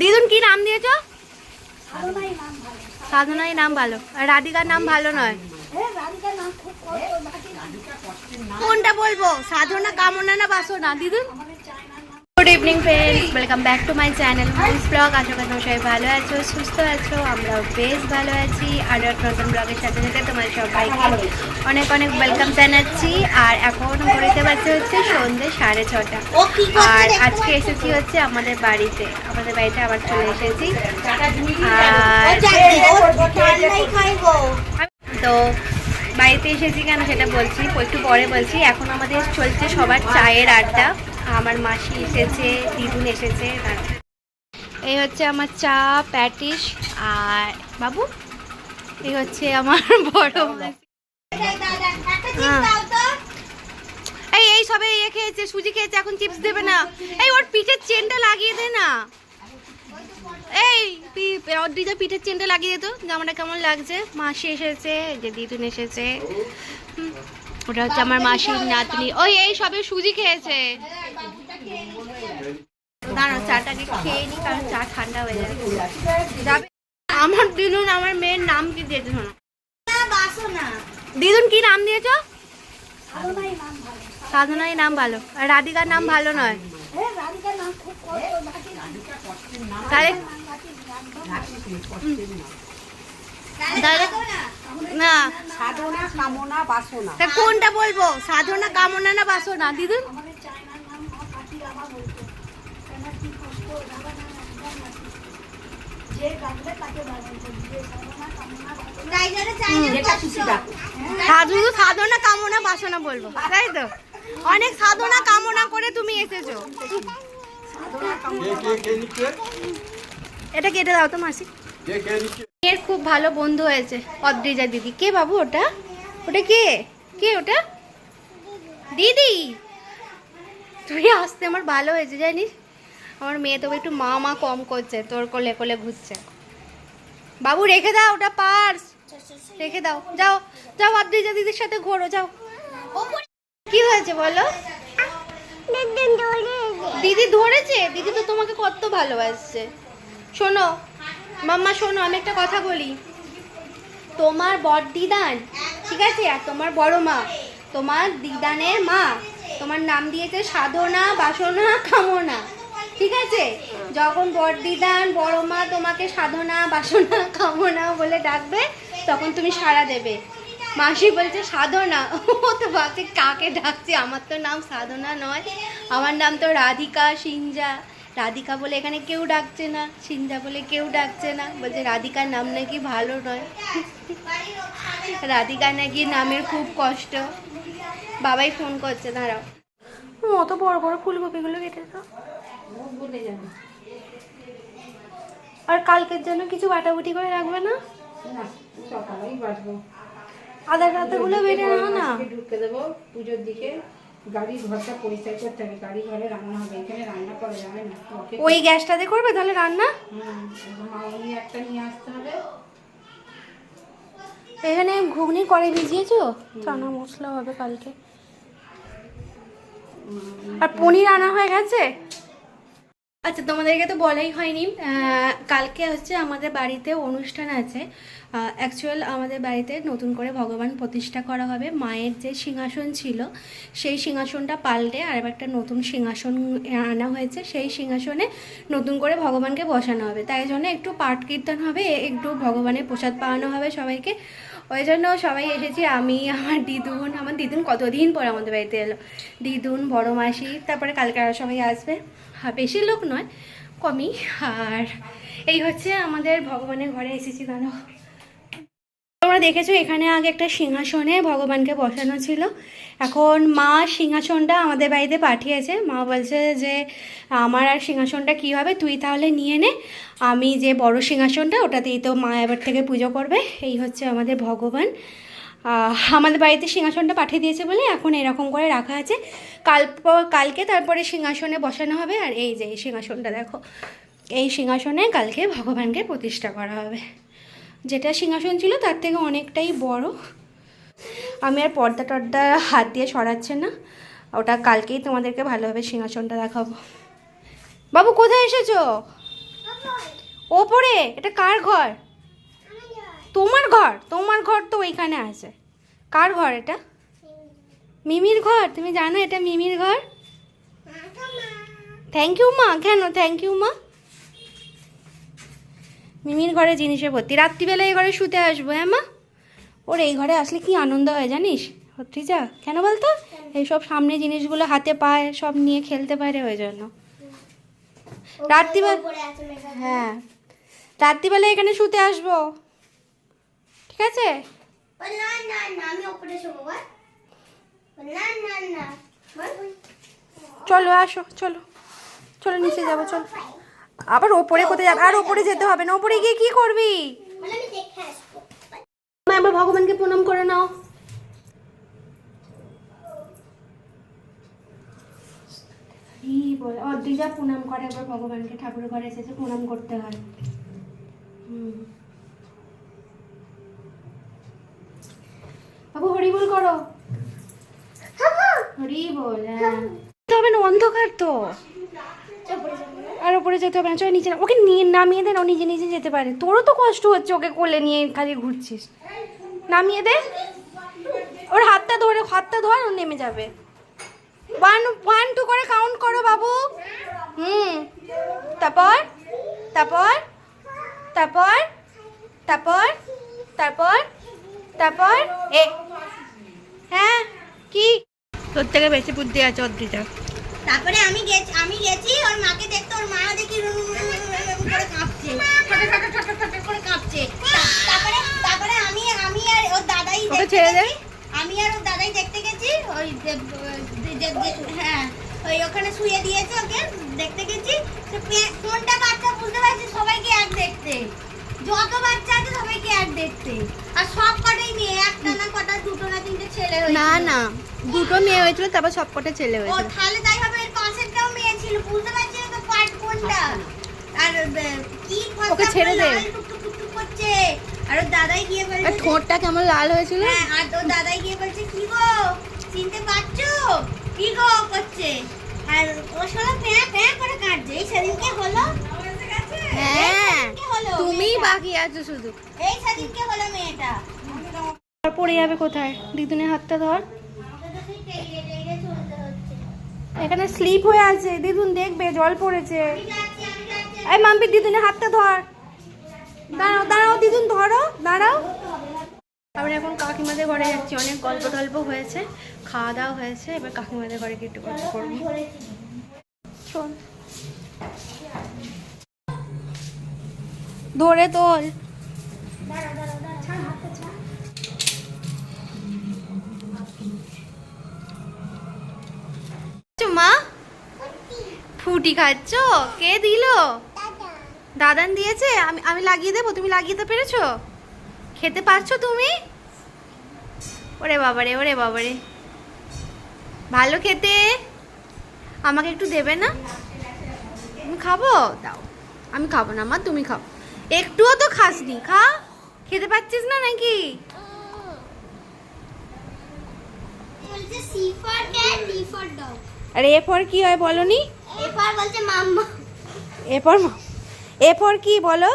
দিদুন কি নাম দিয়েছ? সাধনাই নাম ভালো। আর রাধিকার নাম ভালো নয়? কোনটা বলব? সাধনা কামনা না বাসনা? দিদুন? Good evening friends welcome back to my channel movies blog আশা করি তোমরা সবাই ভালো আছো সুস্থ আছো। আমরাও বেশ ভালো আছি। আর নতুন ব্লগের সাথে সাথে তোমার সবাইকে অনেক অনেক ওয়েলকাম জানাচ্ছি। আর এখন ঘড়িতে বাজছে হচ্ছে সন্ধ্যে সাড়ে ছটা। আর আজকে এসেছি হচ্ছে আমাদের বাড়িতে। আমাদের বাড়িতে আবার চলে এসেছি। আর তো বাড়িতে এসেছি কেন সেটা বলছি একটু পরে বলছি। এখন আমাদের চলছে সবার চায়ের আড্ডা। আমার মাসি এসেছে দিদুন এসেছে এই হচ্ছে আমার চা প্যাটিস আর বাবু এই হচ্ছে আমার বড় মাসি। এই এই সবে ইয়ে খেয়েছে সুজি খেয়েছে এখন চিপস দেবে না। এই ওর পিঠের চেনটা লাগিয়ে দে না। এই অদ্রিজা পিঠের চেনটা লাগিয়ে দিত জামাটা কেমন লাগছে? মাসি এসেছে যে দিদুন এসেছে। ওটা হচ্ছে আমার মাসির নাতনি। ওই এই সবে সুজি খেয়েছে। দাঁড়াও চাটাকে খেয়ে নি কারণ চা ঠান্ডা হয়ে যাবে আমার দিদুন আমার মেয়ের নাম কি দিয়েছে শোনো দিদুন কি নাম দিয়েছ? সাধনাই নাম ভালো। আর রাধিকার নাম ভালো নয়? তাহলে না। সাধনা কামনা বাসনা। তা কোনটা বলব? সাধনা কামনা না বাসনা? ডাকো। সাধু সাধনা কামনা বাসনা বলব। তাই তো? অনেক সাধনা কামনা করে তুমি এসেছ। এটা কেটে দাও তো মাসি। এর খুব ভালো বন্ধু হয়েছে, অদ্রিজা দিদি। কে বাবু ওটা? ওটা কে? কে ওটা? দিদি! তুই আসতে আমার ভালো হয়েছে, জানিস? আমার মেয়ে তোকে একটু মা মা কম করছে, তোর কোলে কোলে ঘুরছে। বাবু, রেখে দাও ওটা পার্স। রেখে দাও। যাও যাও অদ্রিজা দিদির সাথে ঘোরো, যাও। কি হয়েছে বলো? দিদি ধরেছে? দিদি তো তোমাকে কত ভালোবাসছে। শোনো মাম্মা, শোনো, আমি একটা কথা বলি। তোমার বড় দিদান, ঠিক আছে? আর তোমার বড় মা। তোমার দিদানের মা। তোমার নাম দিয়েছে সাধনা, বাসনা, কামনা। ঠিক আছে? যখন বড় দিদান, বড় মা তোমাকে সাধনা, বাসনা, কামনা বলে ডাকবে, তখন তুমি সাড়া দেবে। মাসি বলছে, সাধনা? ও তো ভাবছে, কাকে ডাকছে? আমার তো নাম সাধনা নয়। আমার নাম তো রাধিকা সিঞ্জা রাধিকা বলে এখানে কেউ ডাকছে না। সিঞ্জা বলে কেউ ডাকছে না। বলছে রাধিকার নাম নাকি ভালো নয়। রাধিকা নাকি নামের খুব কষ্ট। বাবাই ফোন করছে দাঁড়াও। অত বড় বড় ফুলকপিগুলো কেটে যাবে আর কালকের জন্য কিছু বাটাবুটি করে রাখবে না? আদা টাদাগুলো বেটে নাও না? ঢুকে দেবো পুজোর দিকে। গাড়ি ঘরটা পরিষ্কার করতে হবে গাড়ি ঘরে রান্না হবে এখানে রান্না করা যাবে না। ওই গ্যাসটাতে করবে তাহলে রান্না? হুম মাউনি একটা নিয়ে আসতে হবে। এখানে ঘুগনি করে ভিজিয়েছো? চানা মশলা হবে কালকে। আর পনির আনা হয়ে গেছে? আচ্ছা তোমাদেরকে তো বলাই হয়নি। কালকে হচ্ছে আমাদের বাড়িতে অনুষ্ঠান আছে। অ্যাকচুয়াল আমাদের বাড়িতে নতুন করে ভগবান প্রতিষ্ঠা করা হবে। মায়ের যে সিংহাসন ছিল, সেই সিংহাসনটা পাল্টে আর একটা নতুন সিংহাসন আনা হয়েছে। সেই সিংহাসনে নতুন করে ভগবানকে বসানো হবে। তাই জন্য একটু পাঠ কীর্তন হবে, একটু ভগবানের প্রসাদ পাওয়ানো হবে সবাইকে। ওই জন্য সবাই এসেছি। আমি, আমার দিদুন আমার দিদুন কতদিন পর আমাদের বাড়িতে এলো? দিদুন, বড় মাসি, তারপরে কালকে সবাই আসবে। বেশি লোক নয়, কমই। আর এই হচ্ছে আমাদের ভগবানের ঘরে এসেছি কেন তোমরা দেখেছ, এখানে আগে একটা সিংহাসনে ভগবানকে বসানো ছিল। এখন মা সিংহাসনটা আমাদের বাড়িতে পাঠিয়েছে। মা বলছে যে, আমার আর সিংহাসনটা কী হবে? তুই তাহলে নিয়ে নে। আমি যে বড় সিংহাসনটা, ওটাতেই তো মা এবার থেকে পুজো করবে। এই হচ্ছে আমাদের ভগবান। আমাদের বাড়িতে সিংহাসনটা পাঠিয়ে দিয়েছে বলে এখন এরকম করে রাখা আছে। কাল কালকে তারপরে সিংহাসনে বসানো হবে আর এই যে এই সিংহাসনটা দেখো। এই সিংহাসনে কালকে ভগবানকে প্রতিষ্ঠা করা হবে। যেটা সিংহাসন ছিল তার থেকে অনেকটাই বড়। আমি আর পর্দা টর্দা হাত দিয়ে সরাচ্ছে না। ওটা কালকেই তোমাদেরকে ভালোভাবে সিংহাসনটা দেখাবো। বাবু, কোথায় এসেছ? ওপরে, এটা কার ঘর? তোমার ঘর তোমার ঘর তো ওইখানে আছে। কার ঘর এটা? মিমির ঘর? তুমি জানো এটা মিমির ঘর? থ্যাংক ইউ মা। কেন? থ্যাংক ইউ মা। মিমির ঘরে জিনিসে ভর্তি। রাত্রিবেলা এই ঘরে শুতে আসব হ্যাঁ মা? ওর এই ঘরে আসলে কি আনন্দ হয় জানিস? যা কেন বলতো? এইসব সামনে জিনিসগুলো হাতে পায় সব নিয়ে খেলতে পারে ওই জন্য। রাত্রিবেলা হ্যাঁ। রাত্রিবেলা এখানে শুতে আসব। ঠিক আছে? না না না আমি ওপরে শোবো না না না চলো আসো চলো। চলো নিচে যাব চলো। আবার ওপরে কোথায় যাবে? আর ওপরে যেতে হবে না। ওপরে গিয়ে কি করবি? বল আমি দেখে আসব মা একবার ভগবানকে প্রণাম করে নাও। বলে অদ্রিজা প্রণাম করে আবার ভগবানকে ঠাকুরের ঘরে এসেছে প্রণাম করতে হয়। হুম। বাবু হরি বল করো। হরি বল হ্যাঁ। যেতে না অন্ধকার তো। আর ওপরে যেতে হবে না চল নিচে না- ওকে নিয়ে নামিয়ে দে না ও নিজে নিজে যেতে পারে। তোরও তো কষ্ট হচ্ছে ওকে কোলে নিয়ে খালি ঘুরছিস। নামিয়ে দে। ওর হাতটা ধরে হাতটা ধর ও নেমে যাবে। ওয়ান ওয়ান টু করে কাউন্ট করো বাবু। হুম। তারপর তারপর তারপর তারপর তারপর তারপর এ হ্যাঁ কি? তোর থেকে বেশি বুদ্ধি আছে অদ্রিজা তারপরে আমি গেছি আমি গেছি ওর মাকে দেখতে ওর মা দেখি করে কাঁপছে। করে কাঁপছে। তারপরে তারপরে আমি আমি আর ওর দাদাই দেখতে ছেড়ে দে। আমি আর ওর দাদাই দেখতে গেছি ওই হ্যাঁ ওই ওখানে শুয়ে দিয়েছে ওকে দেখতে গেছি। তো কোনটা বাচ্চা বুঝতে পারছি সবাইকে এক দেখতে। যত বাচ্চা আছে সবাইকে এক দেখতে। আর সব কটাই মেয়ে একটা না কটা দুটো না তিনটে ছেলে হয়েছিল। না না দুটো মেয়ে হয়েছিল তারপর সবকটা ছেলে ও হয়েছিল। তাহলে তাই হবে এর পাশেরটাও মেয়ে ছিল বুঝতে পারছি না তো পার্ট কোনটা। আর বে- কি ওকে ছেড়ে দে। করছে? আর ওর দাদাই গিয়ে আর বলছে ঠোঁটটা কেমন লাল হয়েছিল? হ্যাঁ আর ওর দাদাই গিয়ে বলছে কি গো? চিনতে পারছ? কি গো করছে? আর ও শালা প্যাঁ প্যাঁ করে কাটছে এই সেদিনকে হলো? হ্যাঁ সেদিনকে হলো তুমিই মেয়েটা। বাকি আছো শুধু। এই সেদিনকে হলো মেয়েটা। আর পড়ে যাবে কোথায়? দিদুনের হাতটা ধর। এখানে স্লিপ হয়ে আছে। দিদুন দেখবে জল পড়েছে। এই মাম্পি দিদুনের হাতটা ধর। দাঁড়াও দাঁড়াও দিদুন ধরো দাঁড়াও। আমরা এখন কাকিমাদের ঘরে যাচ্ছি। অনেক গল্প টল্প হয়েছে খাওয়া দাওয়া হয়েছে। এবার কাকিমাদের ঘরে গিয়ে একটু গল্প করব। শোন। ধরে তোল। মা? ফুটি খাচ্ছ? কে দিল? দাদান দিয়েছে? আমি আমি লাগিয়ে দেবো, তুমি লাগিয়ে দিতে পেরেছ? খেতে পারছ তুমি? ওরে বাবারে ওরে বাবারে। ভালো খেতে। আমাকে একটু দেবে না? তুমি খাব? দাও। আমি খাব না মা, তুমি খাও। একটুও তো খাসনি খা। খেতে পাচ্ছিস না নাকি? বলছে সি ফর ফর আর কি হয় বলনি? এরপর বলছে মাম্মা। এরপর এরপর কি বলো?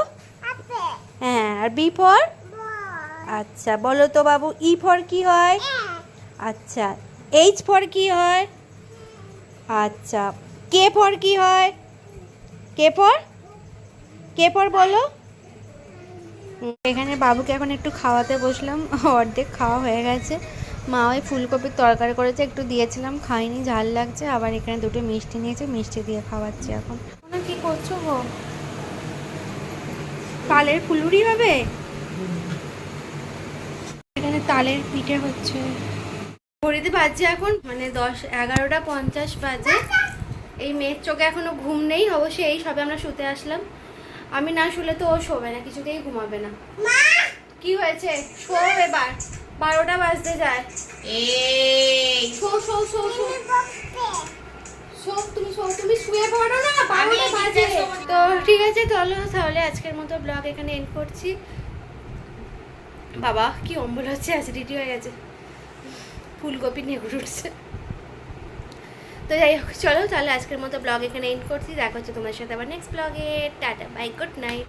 হ্যাঁ আর বি ফর আচ্ছা বলো তো বাবু ই ফর কি হয়? আচ্ছা এইচ ফর কি হয়? আচ্ছা কে ফর কি হয়? কে ফর কে ফর বলো। এখানে বাবুকে এখন একটু খাওয়াতে বসলাম, অর্ধেক খাওয়া হয়ে গেছে। মা ওই ফুলকপির তরকারি করেছে, একটু দিয়েছিলাম, খাইনি, ঝাল লাগছে, আবার এখানে দুটো মিষ্টি নিয়েছে, মিষ্টি দিয়ে খাওয়াচ্ছি এখন। কি করছ গো? তালের ফুলুরি হবে? এখানে তালের পিঠে হচ্ছে। ঘড়িতে বাজছে এখন মানে দশ, এগারোটা পঞ্চাশ বাজে। এই মেয়ের চোখে এখনও ঘুম নেই, অবশ্যই এই সবে আমরা শুতে আসলাম। আমি না শুলে তো ও শোবে না কিছুতেই ঘুমাবে না। কি হয়েছে? শো এবার। বারোটা বাজতে যায়। এই। শো শো শো শো শো তুমি শো তুমি শুয়ে পড়ো না বারোটা বাজে। তো ঠিক আছে চলো তাহলে আজকের মতো ব্লগ এখানে এন্ড করছি। বাবা কি অম্বল হচ্ছে অ্যাসিডিটি হয়ে গেছে। ফুলকপি নেগুর উঠছে তো যাই হোক, চলো তাহলে আজকের মতো ব্লগ এখানে এন্ড করছি। দেখা হচ্ছে তোমার সাথে আবার নেক্সট ব্লগে। Tata bye good night